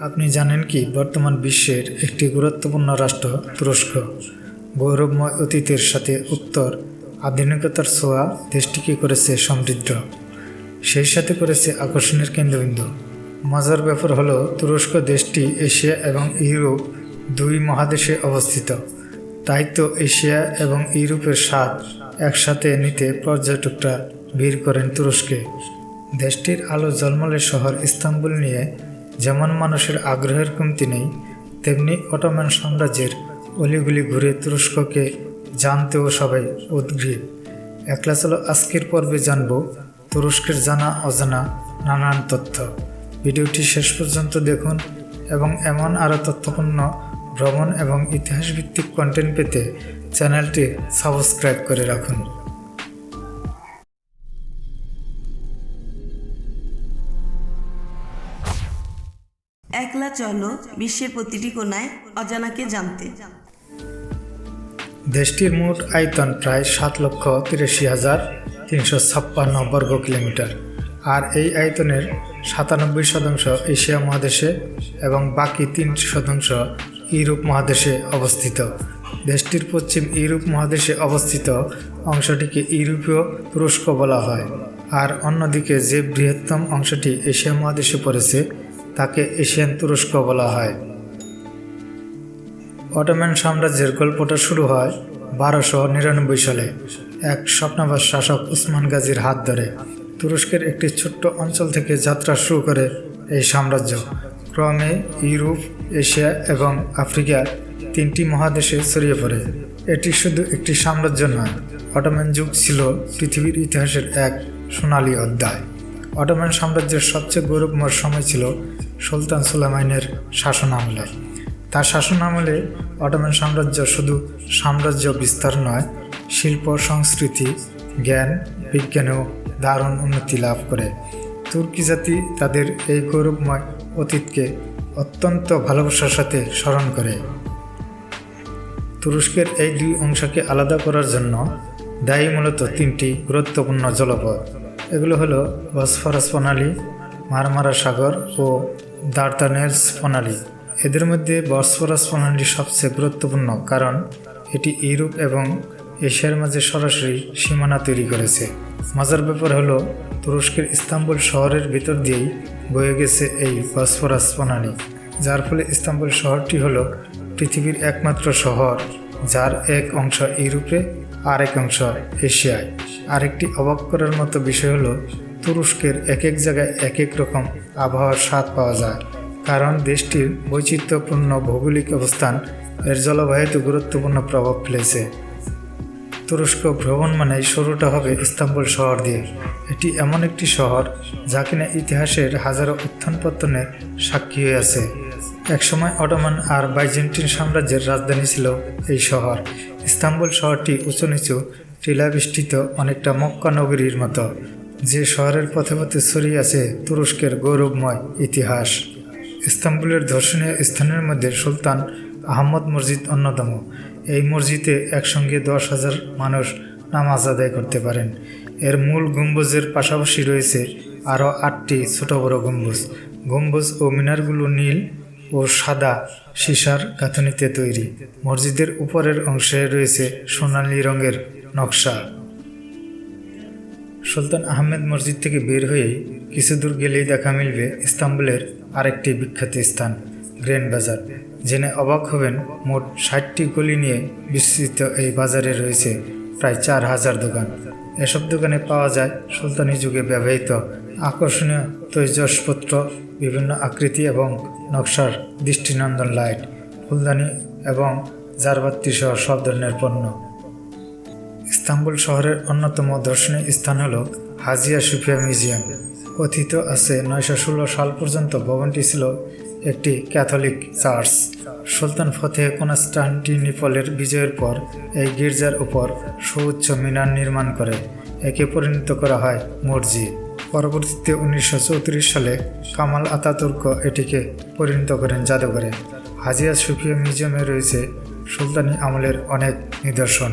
আপনি জানেন কি, বর্তমান বিশ্বের একটি গুরুত্বপূর্ণ রাষ্ট্র তুরস্ক। গৌরবময় অতীতের সাথে উত্তর আধুনিকতার ছোঁয়া দেশটিকে করেছে সমৃদ্ধ। সেই সাথে করেছে আকর্ষণের কেন্দ্রবিন্দু। মজার ব্যাপার হলো, তুরস্ক দেশটি এশিয়া এবং ইউরোপ দুই মহাদেশে অবস্থিত। তাই তো এশিয়া এবং ইউরোপের স্বাদ একসাথে নিতে পর্যটকরা ভিড় করেন তুরস্কে। দেশটির আলো জলমলের শহর ইস্তাম্বুল নিয়ে যেমন মানুষের আগ্রহের কমতি নেই, তেমনি অটোম্যান সাম্রাজ্যের অলিগুলি ঘুরে তুরস্ককে জানতেও সবাই উদ্গ্রীব। একলা চলো আজকের পর্বে জানব তুরস্কের জানা অজানা নানান তথ্য। ভিডিওটি শেষ পর্যন্ত দেখুন এবং এমন আরও তথ্যপূর্ণ ভ্রমণ এবং ইতিহাসভিত্তিক কন্টেন্ট পেতে চ্যানেলটি সাবস্ক্রাইব করে রাখুন। একলা চলো বিশ্বের প্রতিটি কোনায় অজানাকে জানতে। দেশটির মোট আয়তন প্রায় সাত লক্ষ তিরাশি হাজার তিনশো ছাপ্পান্ন বর্গ কিলোমিটার। আর এই আয়তনের সাতানব্বই শতাংশ এশিয়া মহাদেশে এবং বাকি তিন শতাংশ ইউরোপ মহাদেশে অবস্থিত। দেশটির পশ্চিম ইউরোপ মহাদেশে অবস্থিত অংশটিকে ইউরোপীয় তুরস্ক বলা হয়। আর অন্যদিকে যে বৃহত্তম অংশটি এশিয়া মহাদেশে পড়েছে তাকে এশিয়ান তুরস্ক বলা হয়। অটোম্যান সাম্রাজ্যের গল্পটা শুরু হয় বারোশো নিরানব্বই সালে। এক স্বপ্নাবাস শাসক উসমান গাজীর হাত ধরে। তুরস্কের একটি ছোট্ট অঞ্চল থেকে যাত্রা শুরু করে এই সাম্রাজ্য। ক্রমে ইউরোপ, এশিয়া এবং আফ্রিকা তিনটি মহাদেশে ছড়িয়ে পড়ে। এটি শুধু একটি সাম্রাজ্য নয়, অটোম্যান যুগ ছিল পৃথিবীর ইতিহাসের এক সোনালী অধ্যায়। অটোম্যান সাম্রাজ্যের সবচেয়ে গৌরবময় সময় ছিল সুলতান সুলাইমানের শাসন আমলে। তার শাসন আমলে অটোম্যান সাম্রাজ্য শুধু সাম্রাজ্য বিস্তার নয়, শিল্প, সংস্কৃতি, জ্ঞান বিজ্ঞানেও দারুণ উন্নতি লাভ করে। তুর্কি জাতি তাদের এই গৌরবময় অতীতকে অত্যন্ত ভালোবাসার সাথে স্মরণ করে। তুরস্কের এই দুই অংশকে আলাদা করার জন্য দায়ী মূলত তিনটি গুরুত্বপূর্ণ জলপথ। এগুলো হলো বসফরাস প্রণালী, মারমারা সাগর ও দার্তানেরস প্রণালী। এদের মধ্যে বসফরাস প্রণালী সবচেয়ে গুরুত্বপূর্ণ কারণ এটি ইউরোপ এবং এশিয়ার মাঝে সরাসরি সীমানা তৈরি করেছে। মজার ব্যাপার হলো, তুরস্কের ইস্তাম্বুল শহরের ভিতর দিয়েই বয়ে গেছে এই বসফরাস প্রণালী, যার ফলে ইস্তাম্বুল শহরটি হলো পৃথিবীর একমাত্র শহর, যার এক অংশ ইউরোপে আর এক অংশ, এশিয়ায়। আরেকটি অবাক করার মতো বিষয় হলো, তুরস্কের এক এক জায়গায় এক এক রকম আবহাওয়ার স্বাদ পাওয়া যায়। কারণ দেশটির বৈচিত্র্যপূর্ণ ভৌগোলিক অবস্থান এর জলবায়ুতে গুরুত্বপূর্ণ প্রভাব ফেলেছে। তুরস্ক ভ্রমণ মানে শুরুটা হবে ইস্তাম্বুল শহর দিয়ে। এটি এমন একটি শহর যা কিনা ইতিহাসের হাজারো উত্থান পত্তনের সাক্ষী হয়ে আছে। একসময় অটোমান আর বাইজেন্টিন সাম্রাজ্যের রাজধানী ছিল এই শহর। ইস্তাম্বুল শহরটি উঁচু নিচু টিলাবিষ্টিত অনেকটা মক্কা নগরীর মতো। যে শহরের পথে পথে ছড়িয়ে আছে তুরস্কের গৌরবময় ইতিহাস। ইস্তাম্বুলের দর্শনীয় স্থানের মধ্যে সুলতান আহমদ মসজিদ অন্যতম। এই মসজিদে একসঙ্গে দশ হাজার মানুষ নামাজ আদায় করতে পারেন। এর মূল গম্বুজের পাশাপাশি রয়েছে আরও আটটি ছোট বড় গম্বুজ। গম্বুজ ও মিনারগুলো নীল ও সাদা সীসার গাঁথনিতে তৈরি। মসজিদের উপরের অংশে রয়েছে সোনালী রঙের নকশা। সুলতান আহমেদ মসজিদ থেকে বের হয়েই কিছু দূর গেলেই দেখা মিলবে ইস্তাম্বুলের আরেকটি বিখ্যাত স্থান গ্রেন বাজার। জেনে অবাক হবেন, মোট ষাটটি গলি নিয়ে বিস্তৃত এই বাজারে রয়েছে প্রায় চার হাজার দোকান। এসব দোকানে পাওয়া যায় সুলতানি যুগে ব্যবহৃত আকর্ষণীয় তৈজসপত্র বিভিন্ন আকৃতি এবং নকশার দৃষ্টিনন্দন লাইট, ফুলদানি এবং জারবাত্তি সহ সব ধরনের পণ্য। ইস্তাম্বুল শহরের অন্যতম দর্শনীয় স্থান হল হাজিয়া সুফিয়া মিউজিয়াম। কথিত আছে নয়শো ষোলো সাল পর্যন্ত ভবনটি ছিল একটি ক্যাথলিক চার্চ। সুলতান ফতেহ কনস্টান্টিনিপলের বিজয়ের পর এই গির্জার উপর সুউচ্চ মিনার নির্মাণ করে, একে পরিণত করা হয় মসজিদ। পরবর্তীতে উনিশশো চৌত্রিশ সালে কামাল আতাতুর্ক এটিকে পরিণত করেন জাদুঘরে। হাজিয়া সুফিয়া মিউজিয়ামে রয়েছে সুলতানি আমলের অনেক নিদর্শন।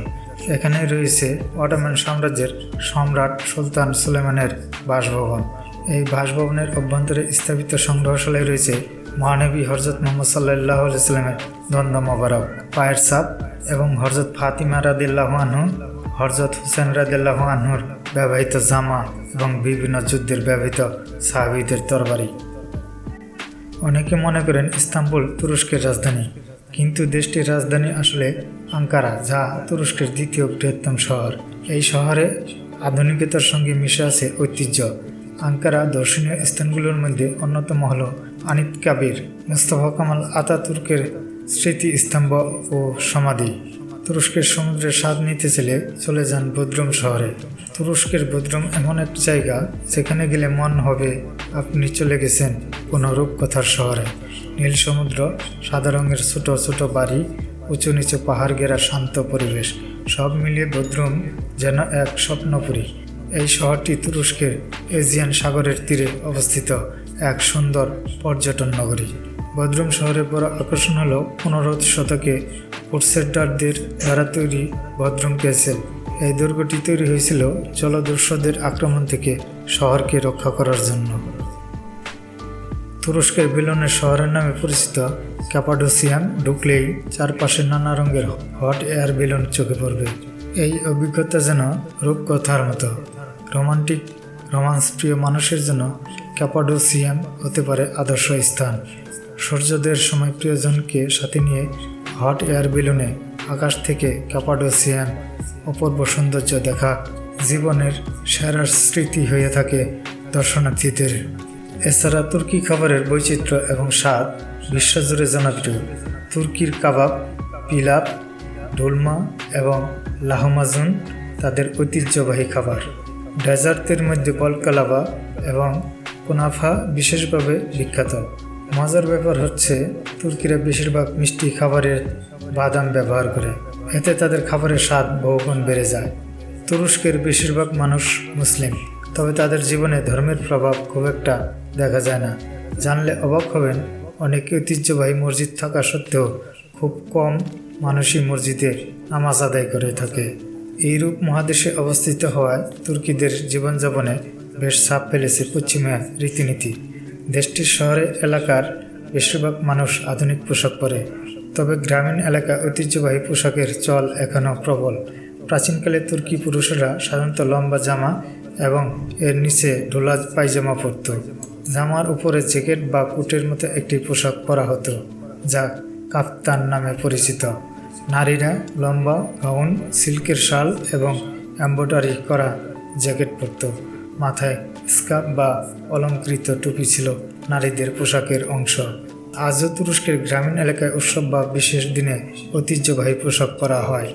এখানে রয়েছে অটোম্যান সাম্রাজ্যের সম্রাট সুলতান সুলেমানের বাসভবন। এই বাসভবনের অভ্যন্তরে স্থাপিত সংগ্রহশালায় রয়েছে মহানবী হরজত মোহাম্মদ সাল্লাহ ইসলামের দ্বন্দ্ব মোবারক পায়ের সাপ এবং হরজত ফাতিমা রাদিল্লাহ আনহু হরজত হুসেন রাদিল্লাহ আনহুর ব্যবহৃত জামা এবং বিভিন্ন যুদ্ধের ব্যবহৃত সাহাবিদের তরবারি। অনেকে মনে করেন ইস্তাম্বুল তুরস্কের রাজধানী, কিন্তু দেশটির রাজধানী আসলে আঙ্কারা, যা তুরস্কের দ্বিতীয় বৃহত্তম শহর। এই শহরে আধুনিকতার সঙ্গে মিশে আছে ঐতিহ্য। আঙ্কারা দর্শনীয় স্থানগুলোর মধ্যে অন্যতম হল আনিত কাবির, মুস্তফা কামাল আতাতুর্কের স্মৃতি স্তম্ভ ও সমাধি। তুরস্কের সমুদ্রের স্বাদ নিতে চলে চলে যান বদ্রুম শহরে। তুরস্কের বদ্রুম এমন এক জায়গা যেখানে গেলে মন হবে, আপনি চলে গেছেন কোনো রূপকথার শহরে। নীল সমুদ্র, সাদা রঙের ছোট ছোট বাড়ি, উঁচু নিচু পাহাড় ঘেরা শান্ত পরিবেশ, সব মিলিয়ে বদ্রুম যেন এক স্বপ্নপুরী। এই শহরটি তুরস্কের এজিয়ান সাগরের তীরে অবস্থিত এক সুন্দর পর্যটন নগরী। বদ্রুম শহরের বড় আকর্ষণ হল পনেরো শতকে পোর্সেডারদের দ্বারা তৈরি বদ্রুম ক্যাসেল। এই দুর্গটি তৈরি হয়েছিল জলদস্যুদের আক্রমণ থেকে শহরকে রক্ষা করার জন্য। তুরস্কের বেলনের শহরের নামে পরিচিত ক্যাপাডোসিয়াম ঢুকলেই চারপাশে নানা রঙের হট এয়ার বেলুন চোখে পড়বে। এই অভিজ্ঞতা যেন রূপকথার মতো। রোমান্টিক রোমান্স প্রিয় মানুষের জন্য ক্যাপাডোসিয়াম হতে পারে আদর্শ স্থান। সূর্যোদয়ের সময় প্রিয়জনকে সাথে নিয়ে হট এয়ার বেলুনে আকাশ থেকে ক্যাপাডোসিয়াম অপূর্ব সৌন্দর্য দেখা জীবনের সেরার স্মৃতি হয়ে থাকে দর্শনার্থীদের। এছাড়া তুর্কি খাবারের বৈচিত্র্য এবং স্বাদ বিশ্বজুড়ে জনপ্রিয়। তুর্কির কাবাব, পিলাপ, ডোলমা এবং লাহমাজুন তাদের ঐতিহ্যবাহী খাবার। ডেজার্টের মধ্যে বলকালাবা এবং কুনাফা বিশেষভাবে বিখ্যাত। মজার ব্যাপার হচ্ছে, তুর্কিরা বেশিরভাগ মিষ্টি খাবারের বাদাম ব্যবহার করে। এতে তাদের খাবারের স্বাদ বহুগুণ বেড়ে যায়। তুরস্কের বেশিরভাগ মানুষ মুসলিম, তবে তাদের জীবনে ধর্মের প্রভাব খুব একটা দেখা যায় না। জানলে অবাক হবেন, অনেক ঐতিহ্যবাহী মসজিদ থাকা সত্ত্বেও খুব কম মানুষই মসজিদে নামাজ আদায় করে থাকে। এইরূপ মহাদেশে অবস্থিত হওয়ায় তুর্কিদের জীবনযাপনে বেশ ছাপ ফেলেছে পশ্চিমা রীতিনীতি। দেশটির শহরে এলাকার বেশিরভাগ মানুষ আধুনিক পোশাক পরে। তবে গ্রামীণ এলাকা ঐতিহ্যবাহী পোশাকের চল এখনও প্রবল। প্রাচীনকালে তুর্কি পুরুষেরা সাধারণত লম্বা জামা এবং এর নিচে ঢোলা পায়জামা পরত। জামার উপরে জ্যাকেট বা কুটের মতো একটি পোশাক পরা হতো, যা কাপ্তান নামে পরিচিত। নারীরা লম্বা, গাউন, সিল্কের শাল এবং এম্ব্রয়ডারি করা জ্যাকেট পরত। মাথায় স্কার্ফ বা অলঙ্কৃত টুপি ছিল নারীদের পোশাকের অংশ। আজও তুরস্কের গ্রামীণ এলাকায় উৎসব বা বিশেষ দিনে ঐতিহ্যবাহী পোশাক পরা হয়।